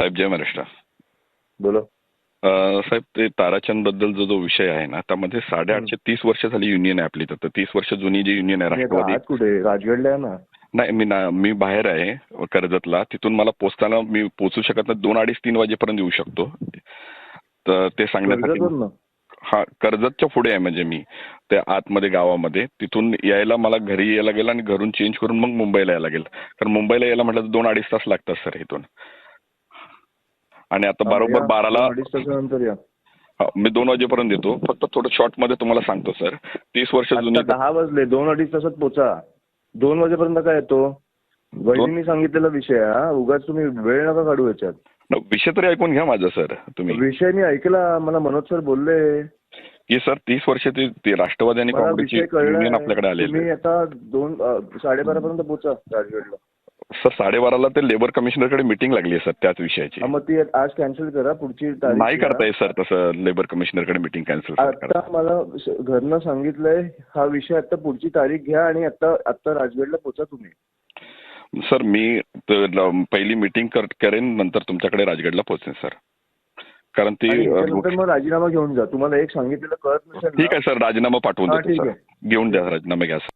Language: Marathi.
साहेब जय महाराष्ट्र. बोलो. साहेब ते ताराचंदबद्दल जो जो विषय आहे ना त्यामध्ये साडेआठशे तीस वर्ष झाली युनियन आहे आपली तर तीस वर्ष जुनी जी युनियन आहे राष्ट्रवादी. कुठे? राजगडला आहे ना? नाही मी ना मी बाहेर आहे कर्जतला. तिथून मला पोचताना मी पोचू शकत नाही. दोन अडीच तीन वाजेपर्यंत येऊ शकतो. तर ते सांगण्यासाठी? हा कर्जतच्या पुढे आहे म्हणजे मी. त्या आतमध्ये गावामध्ये. तिथून यायला मला घरी यायला गेलं आणि घरून चेंज करून मग मुंबईला यायला गेलं कारण मुंबईला यायला म्हटलं तर दोन अडीच तास लागतात सर इथून. आणि आता बरोबर. बाराला या. मी दोन वाजेपर्यंत येतो. फक्त थोडं शॉर्टमध्ये तुम्हाला सांगतो सर तीस वर्ष जुनी दहा वाजले. दोन अडीच तासात पोचा. दोन वाजेपर्यंत काय येतो? वहिनीने सांगितलेला विषय हा. उगाच तुम्ही वेळ नका काढू याच्यात. न, विषय तरी ऐकून घ्या माझा सर तुम्ही. विषय मी ऐकला. मला मनोज सर बोलले. की सर तीस वर्ष ते राष्ट्रवादी आणि युनियन आपल्याकडे आलेली तुम्ही आता दोन साडेबारा पर्यंत पोचा. राजगडला. सर साडेबाराला ते लेबर कमिशनरकडे मिटिंग लागली आहे सर त्याच विषयाची. मग ती आज कॅन्सल करा पुढची तारीख नाही. करता येत सर तसं लेबर कमिशनरकडे मिटिंग कॅन्सल आता मला स- घरनं सांगितलंय हा विषय आता पुढची तारीख घ्या आणि आता आता राजगडला पोचा तुम्ही. सर मी त- ल- पहिली मिटिंग करेन नंतर तुमच्याकडे राजगडला पोहोचेन सर. कारण ती आणि अ, त्याच्यानंतर मग राजीनामा घेऊन जा. तुम्हाला एक सांगितलेलं कळत नसेल ना, ठीक आहे सर राजीनामा पाठवून हा, देतो ठीक सर. आहे. घेऊन द्या राजीनामा घ्या सर.